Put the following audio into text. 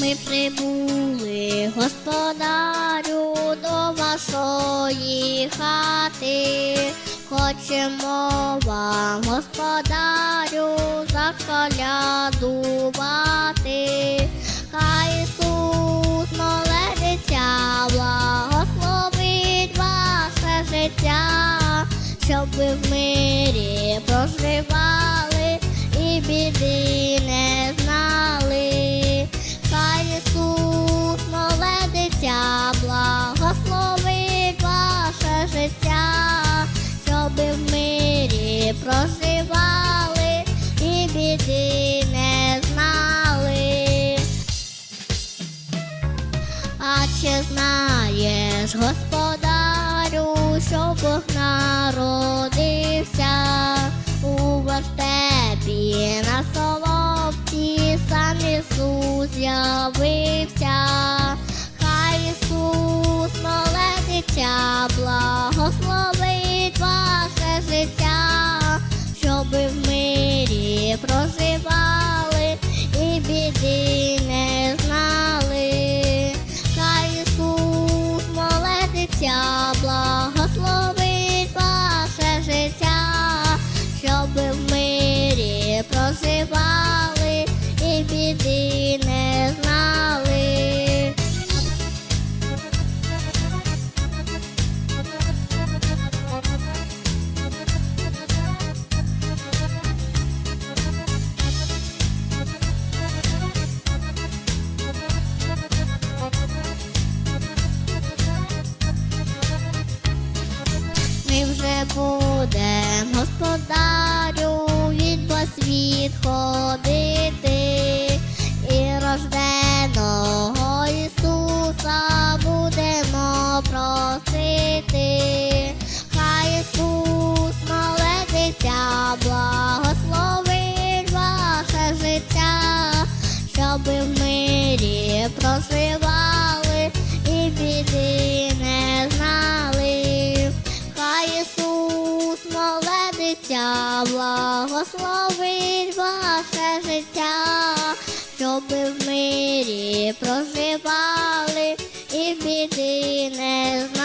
ми прибули, господарю, до вашої хати. Хочемо вам, господарю, заколядувати. Хай Ісус, дитя, благословить ваше життя, щоб ви в мирі проживали і біди не А чи знаєш, господарю, що Бог народився? У вертепі на соловці, сам Ісус з'явився, Вже будем, господарю, від вас відходити, і рожденого Ісуса будемо просити. Хай Ісус, мале дитя, благословить ваше життя, щоб в мирі проживали благословить ваше життя, щоб в мирі проживали і біди не знали.